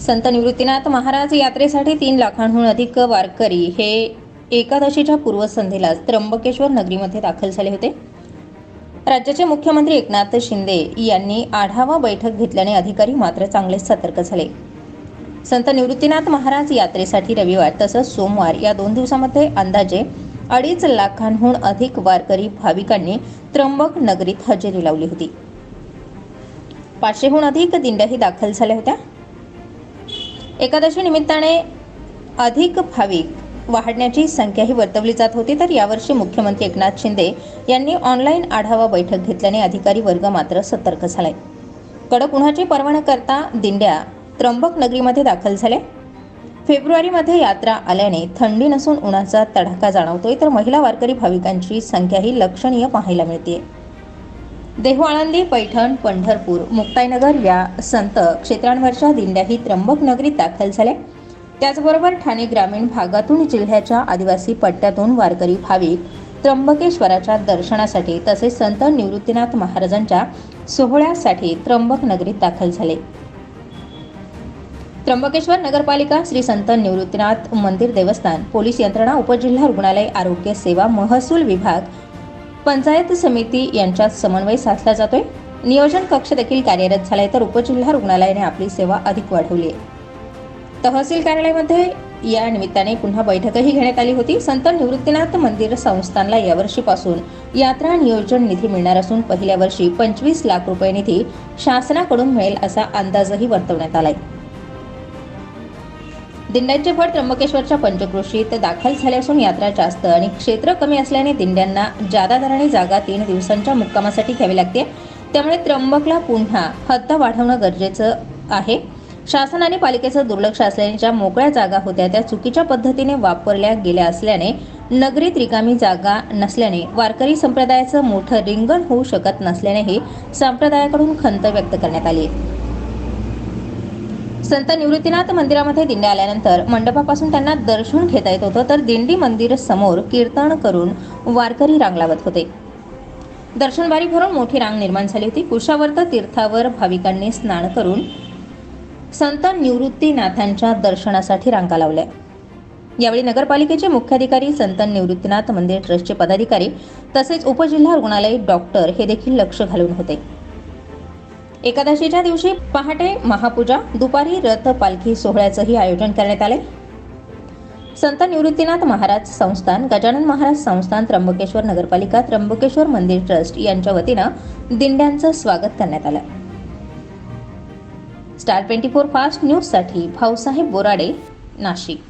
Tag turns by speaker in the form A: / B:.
A: संत निवृत्तीनाथ महाराज यात्रेसाठी तीन लाखांहून अधिक वारकरी हे एकादशीच्या पूर्वसंध्येला त्र्यंबकेश्वर नगरीमध्ये दाखल झाले होते. राज्याचे मुख्यमंत्री एकनाथ शिंदे यांनी आढावा बैठक घेतल्याने अधिकारी मात्र चांगलेच सतर्क झाले. संत निवृत्तीनाथ महाराज यात्रेसाठी रविवार तसंच सोमवार या दोन दिवसामध्ये अंदाजे अडीच लाखांहून अधिक वारकरी भाविकांनी त्र्यंबक नगरीत हजेरी लावली होती. पाचशेहून अधिक दिंड्याही दाखल झाल्या होत्या. एकादशी निमित्ताने अधिक भाविक वाढण्याची संख्याही वर्तवली जात होती. तर यावर्षी मुख्यमंत्री एकनाथ शिंदे यांनी ऑनलाईन आढावा बैठक घेतल्याने अधिकारी वर्ग मात्र सतर्क झालाय कडक उन्हाची पर्वा न करता दिंड्या त्र्यंबक नगरीमध्ये दाखल झाल्या. फेब्रुवारीमध्ये यात्रा आल्याने थंडी नसून उन्हाचा तडाखा जाणवतोय. तर महिला वारकरी भाविकांची संख्याही लक्षणीय पाहायला मिळते देहवाळंदी पैठण पंढरपूर मुक्ताईनगर या संत क्षेत्रांवरच्या दिंड्याही त्र्यंबक नगरीत दाखल झाल्या. त्याचबरोबर ठाणे ग्रामीण भागातून जिल्ह्याच्या आदिवासी पट्ट्यातून वारकरी भाविक त्र्यंबकेश्वराच्या दर्शनासाठी तसेच संत निवृत्तीनाथ महाराजांच्या सोहळ्यासाठी त्र्यंबक नगरीत दाखल झाले. त्र्यंबकेश्वर नगरपालिका श्री संत निवृत्तीनाथ मंदिर देवस्थान पोलीस यंत्रणा उपजिल्हा रुग्णालय आरोग्य सेवा महसूल विभाग पंचायत समिती यांच्यात समन्वय साधला जातोय. नियोजन कक्ष देखील कार्यरत झालाय तर उपजिल्हा रुग्णालयाने आपली सेवा अधिक वाढवली आहे. तहसील कार्यालयामध्ये या निमित्ताने पुन्हा बैठकही घेण्यात आली होती. संत निवृत्तीनाथ मंदिर संस्थानला यावर्षीपासून यात्रा नियोजन निधी मिळणार असून पहिल्या वर्षी पंचवीस लाख रुपये निधी शासनाकडून मिळेल असा अंदाजही वर्तवण्यात आलाय. दिंड्यांचे फड त्र्यंबकेश्वरच्या पंचक्रोशीत दाखल झाले असून यात्रा जास्त आणि क्षेत्र कमी असल्याने दिंड्यांना जादा दराने जागा तीन दिवसांच्या मुक्कामासाठी घ्यावी लागते. त्यामुळे त्र्यंबकला पुन्हा हद्द वाढवणं गरजेचं आहे. शासन आणि पालिकेचं दुर्लक्ष असल्याने ज्या मोकळ्या जागा होत्या त्या चुकीच्या पद्धतीने वापरल्या गेल्या असल्याने नगरीत रिकामी जागा नसल्याने वारकरी संप्रदायाचं मोठं रिंगण होऊ शकत नसल्यानेही संप्रदायाकडून खंत व्यक्त करण्यात आली आहे. संत निवृत्तीनाथ मंदिरामध्ये दिंड्या आल्यानंतर मंडपापासून त्यांना दर्शन घेता येत होतं तर दिंडी मंदिर समोर कीर्तन करून वारकरी रांग लावत होते. दर्शनबारी भरून मोठी रांग निर्माण झाली होती. कुशावर्त तीर्थावर भाविकांनी स्नान करून संत निवृत्तीनाथांच्या दर्शनासाठी रांगा लावल्या. यावेळी नगरपालिकेचे मुख्याधिकारी संत निवृत्तीनाथ मंदिर ट्रस्टचे पदाधिकारी तसेच उपजिल्हा रुग्णालय डॉक्टर हे देखील लक्ष घालून होते. एकादशीच्या दिवशी पहाटे महापूजा दुपारी रथ पालखी सोहळ्याचंही आयोजन करण्यात आले संत निवृत्तीनाथ महाराज संस्थान गजानन महाराज संस्थान त्र्यंबकेश्वर नगरपालिका त्र्यंबकेश्वर मंदिर ट्रस्ट यांच्या वतीनं दिंड्यांचं स्वागत करण्यात आलं. स्टार ट्वेंटी फोर फास्ट न्यूजसाठी भाऊसाहेब बोराडे नाशिक.